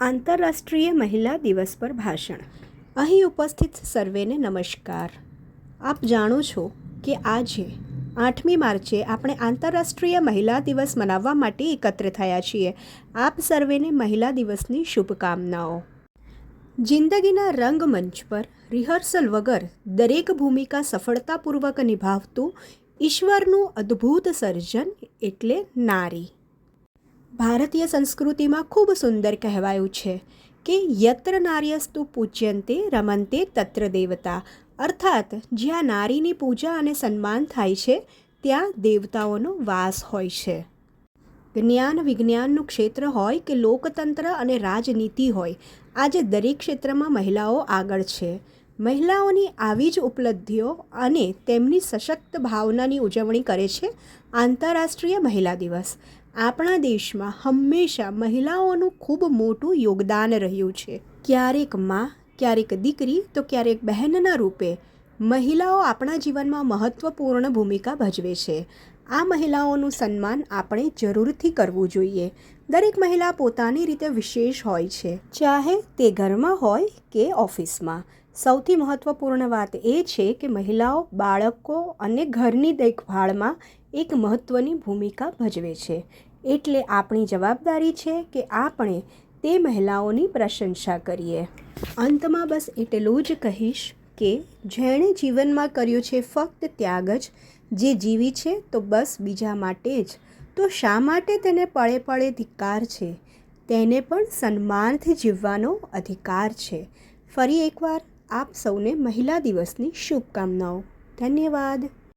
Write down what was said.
આંતરરાષ્ટ્રીય મહિલા દિવસ પર ભાષણ. અહીં ઉપસ્થિત સર્વેને નમસ્કાર. આપ જાણો છો કે આજે, આઠમી માર્ચે, આપણે આંતરરાષ્ટ્રીય મહિલા દિવસ મનાવવા માટે એકત્ર થયા છીએ. આપ સર્વેને મહિલા દિવસની શુભકામનાઓ. જિંદગીના રંગમંચ પર રિહર્સલ વગર દરેક ભૂમિકા સફળતાપૂર્વક નિભાવતું ઈશ્વરનું અદ્ભુત સર્જન એટલે નારી. ભારતીય સંસ્કૃતિમાં ખૂબ સુંદર કહેવાયું છે કે યત્ર નાર્યસ્તુ પૂજ્યંતે રમંતે તત્ર દેવતા. અર્થાત, જ્યાં નારીની પૂજા અને સન્માન થાય છે, ત્યાં દેવતાઓનો વાસ હોય છે. જ્ઞાન વિજ્ઞાનનું ક્ષેત્ર હોય કે લોકતંત્ર અને રાજનીતિ હોય, આજે દરેક ક્ષેત્રમાં મહિલાઓ આગળ છે. મહિલાઓની આવી જ ઉપલબ્ધિઓ અને તેમની સશક્ત ભાવનાની ઉજવણી કરે છે આંતરરાષ્ટ્રીય મહિલા દિવસ. આપણા દેશમાં હંમેશા મહિલાઓનું ખૂબ મોટું યોગદાન રહ્યું છે. ક્યારેકમાં, ક્યારેક દીકરી, તો ક્યારેક બહેનના રૂપે મહિલાઓ આપણા જીવનમાં મહત્ત્વપૂર્ણ ભૂમિકા ભજવે છે. આ મહિલાઓનું સન્માન આપણે જરૂરથી કરવું જોઈએ. દરેક મહિલા પોતાની રીતે વિશેષ હોય છે. ચાહે તે ઘરમાં હોય કે ઓફિસમાં. સૌથી મહત્ત્વપૂર્ણ વાત એ છે કે મહિલાઓ બાળકો અને ઘરની દેખભાળમાં એક મહત્ત્વની ભૂમિકા ભજવે છે. એટલે આપણી જવાબદારી છે કે આપણે તે મહિલાઓની પ્રશંસા કરીએ. અંતમાં બસ એટલું જ કહીશ કે જેણે જીવનમાં કર્યું છે ફક્ત ત્યાગ જ, જે જીવી છે તો બસ બીજા માટે જ. તો શા માટે તેને પળે પળે ધિક્કાર છે? તેને પણ સન્માનથી જીવવાનો અધિકાર છે. ફરી એકવાર આપ સૌને મહિલા દિવસની શુભકામનાઓ. ધન્યવાદ.